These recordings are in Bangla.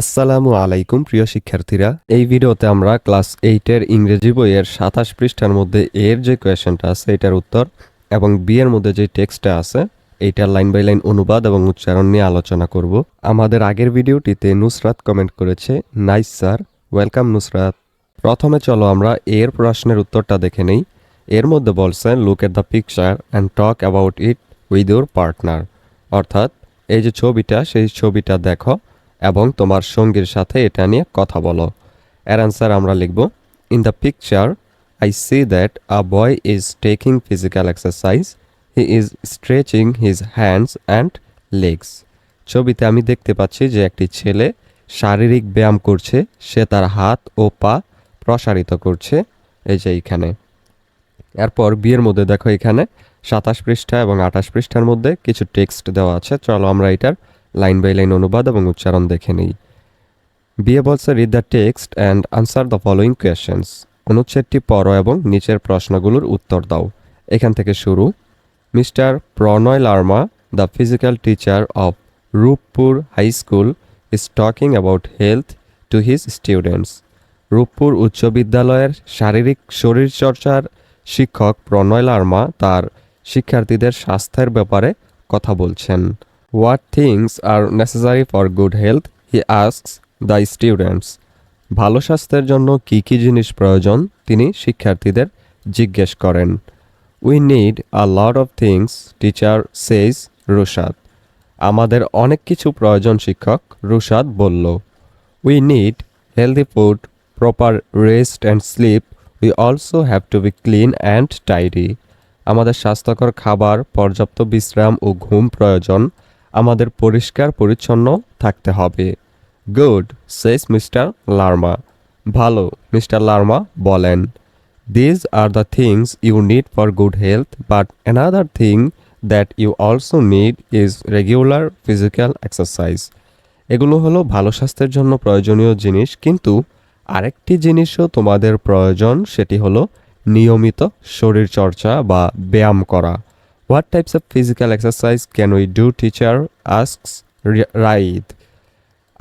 আসসালামু আলাইকুম, প্রিয় শিক্ষার্থীরা। এই ভিডিওতে আমরা ক্লাস এইটের ইংরেজি বইয়ের সাতাশ পৃষ্ঠার মধ্যে এর যে কোয়েশনটা আছে, এটার উত্তর এবং বি এর মধ্যে যে টেক্সটটা আছে, এইটার লাইন বাই লাইন অনুবাদ এবং উচ্চারণ নিয়ে আলোচনা করব। আমাদের আগের ভিডিওটিতে নুসরাত কমেন্ট করেছে, নাইস স্যার, ওয়েলকাম নুসরাত। প্রথমে চলো আমরা এর প্রশ্নের উত্তরটা দেখে নেই। এর মধ্যে বলছে look at the picture and talk about it with your partner অর্থাৎ, এই যে ছবিটা, সেই ছবিটা দেখো। এবং তোমার সঙ্গীর সাথে এটা নিয়ে কথা বলো। এর অ্যান্সার আমরা লিখব in the picture I see that a boy is taking physical exercise he is stretching his hands and legs ছবিতে আমি দেখতে পাচ্ছি যে একটি ছেলে শারীরিক ব্যায়াম করছে, সে তার হাত ও পা প্রসারিত করছে। এই যে এইখানে। এরপর বিয়ের মধ্যে দেখো এখানে সাতাশ পৃষ্ঠা এবং আঠাশ পৃষ্ঠার মধ্যে কিছু টেক্সট দেওয়া আছে। চলো আমরা এটার লাইন বাই লাইন অনুবাদ এবং উচ্চারণ দেখে নিই। বিয়ে বলছে read the text and answer the following questions অনুচ্ছেদটি পড়ো এবং নিচের প্রশ্নগুলোর উত্তর দাও। এখান থেকে শুরু। Mister Pranoy Larma the physical teacher of Rooppur high school is talking about health to his students Rooppur উচ্চ বিদ্যালয়ের শারীরিক শরীরচর্চার শিক্ষক প্রণয় লার্মা তার শিক্ষার্থীদের স্বাস্থ্যের ব্যাপারে কথা বলছেন। What things are necessary for good health he asks the students ভালো স্বাস্থ্যের জন্য কী কী জিনিস প্রয়োজন? তিনি শিক্ষার্থীদের জিজ্ঞেস করেন। We need a lot of things teacher says Rushad আমাদের অনেক কিছু প্রয়োজন, শিক্ষক রুশাদ বলল। We need healthy food proper rest and sleep we also have to be clean and tidy আমাদের স্বাস্থ্যকর খাবার, পর্যাপ্ত বিশ্রাম ও ঘুম প্রয়োজন। আমাদের পরিষ্কার, পরিচ্ছন্ন থাকতে হবে। Good says mister Larma. ভালো, মিস্টার লার্মা বলেন। These are the things you need for good health but another thing that you also need is regular physical exercise এগুলো হলো ভালো স্বাস্থ্যের জন্য প্রয়োজনীয় জিনিস, কিন্তু আরেকটি জিনিসও তোমাদের প্রয়োজন, সেটি হলো নিয়মিত শরীরচর্চা বা ব্যায়াম করা। What types of physical exercise can we do teacher asks Raid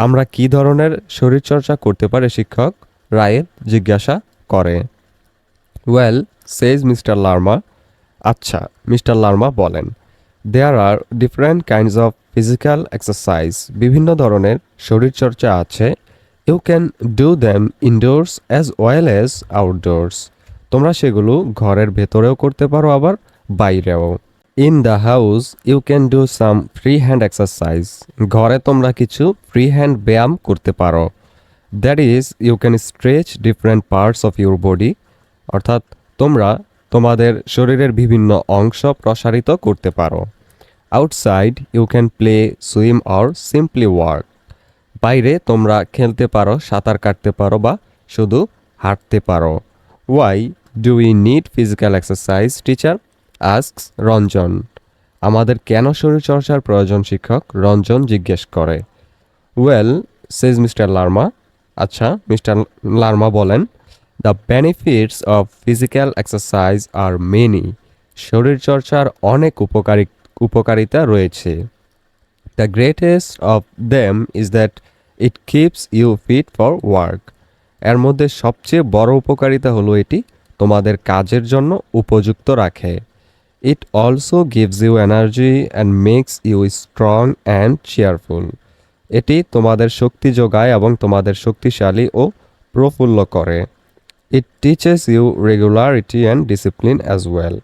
আমরা কি ধরনের শরীরচর্চা করতে পারে? শিক্ষক রায়েদ জিজ্ঞাসা করে। ওয়েল সেজ মিস্টার লার্মা আচ্ছা মিস্টার লার্মা বলেন there are different kinds of physical exercise বিভিন্ন ধরনের শরীরচর্চা আছে। You can do them indoors as well as outdoors তোমরা সেগুলো ঘরের ভেতরেও করতে পারো, আবার বাইরেও। In the house you can do some free hand exercise ঘরে তোমরা কিছু ফ্রি হ্যান্ড ব্যায়াম করতে পারো। That is you can stretch different parts of your body অর্থাৎ, তোমরা তোমাদের শরীরের বিভিন্ন অংশ প্রসারিত করতে পারো। Outside you can play swim or simply walk বাইরে তোমরা খেলতে পারো, সাঁতার কাটতে পারো বা শুধু হাঁটতে পারো। Why do we need physical exercise teacher asks Ranjan আমাদের কেন শরীরচর্চার প্রয়োজন শিক্ষক? রঞ্জন জিজ্ঞেস করে ওয়েল সেজ মিস্টার লার্মা আচ্ছা মিস্টার লার্মা বলেন the benefits of physical exercise are many শরীরচর্চার অনেক উপকারী, উপকারিতা রয়েছে। The greatest of them is that it keeps you fit for work এর মধ্যে সবচেয়ে বড় উপকারিতা হলো এটি, তোমাদের কাজের জন্য উপযুক্ত রাখে। It also gives you energy and makes you strong and cheerful এটি তোমাদের শক্তি যোগায় এবং তোমাদের শক্তিশালী ও প্রফুল্ল করে। It teaches you regularity and discipline as well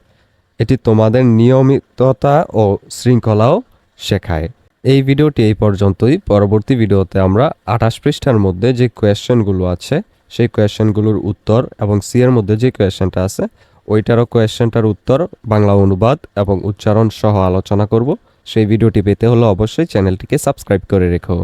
এটি তোমাদের নিয়মিততা ও শৃঙ্খলাও শেখায়। এই ভিডিওটি এই পর্যন্তই। পরবর্তী ভিডিওতে আমরা আঠাশ পৃষ্ঠার মধ্যে যে কোয়েশ্চেনগুলো আছে, সেই কোয়েশ্চেনগুলোর উত্তর এবং সি এর মধ্যে যে কোয়েশ্চেনটা আছে ওইটারও কোয়েশ্চেনটার উত্তর, বাংলা অনুবাদ এবং উচ্চারণ সহ আলোচনা করব। সেই ভিডিওটি পেতে হলে অবশ্যই চ্যানেলটিকে সাবস্ক্রাইব করে রেখো।